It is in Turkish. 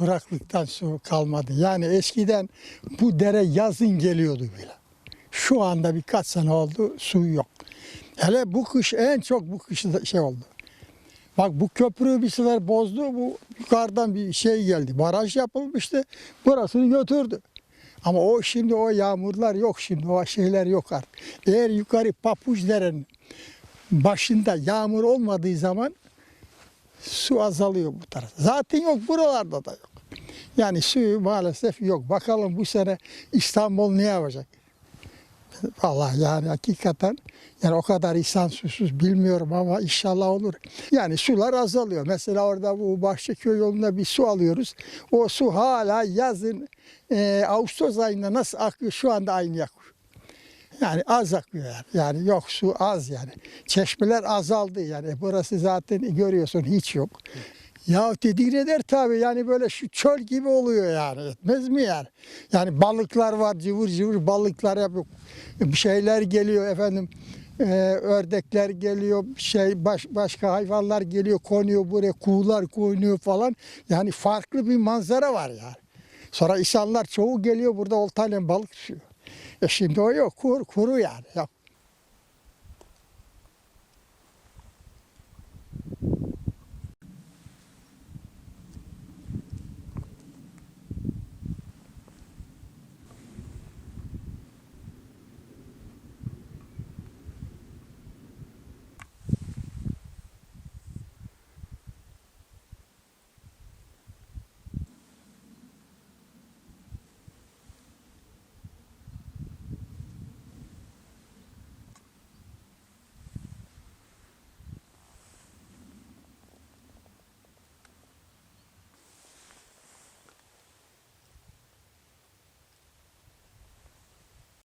bıraktıktan su kalmadı. Yani eskiden bu dere yazın geliyordu bile. Şu anda birkaç sene oldu su yok. Hele bu kış en çok bu kış şey oldu. Bak bu köprüyü bir sefer bozdu. Bu yukarıdan bir şey geldi. Baraj yapılmıştı. Burasını götürdü. Ama o şimdi o yağmurlar yok şimdi. O şeyler yok artık. Eğer yukarı Papuç derenin başında yağmur olmadığı zaman su azalıyor bu taraf. Zaten yok buralarda da yok. Yani suyu maalesef yok. Bakalım bu sene İstanbul ne yapacak? Vallahi yani hakikaten yani o kadar insan susuz bilmiyorum ama inşallah olur. Yani sular azalıyor. Mesela orada bu Bahçeköy yolunda bir su alıyoruz. O su hala yazın e, Ağustos ayında nasıl akıyor şu anda aynı akıyor. Yani az akıyor yani. Yani yok su az yani. Çeşmeler azaldı yani. Burası zaten görüyorsun hiç yok. Ya tedirgin eder tabii yani böyle şu çöl gibi oluyor yani etmez mi yani? Yani balıklar var cıvır cıvır balıklar yapıyor. Bir şeyler geliyor efendim e, ördekler geliyor şey baş, başka hayvanlar geliyor konuyor buraya kuğular konuyor falan. Yani farklı bir manzara var yani. Sonra insanlar çoğu geliyor burada oltayla balık tutuyor. E şimdi o yok kuru, kuru yani yok.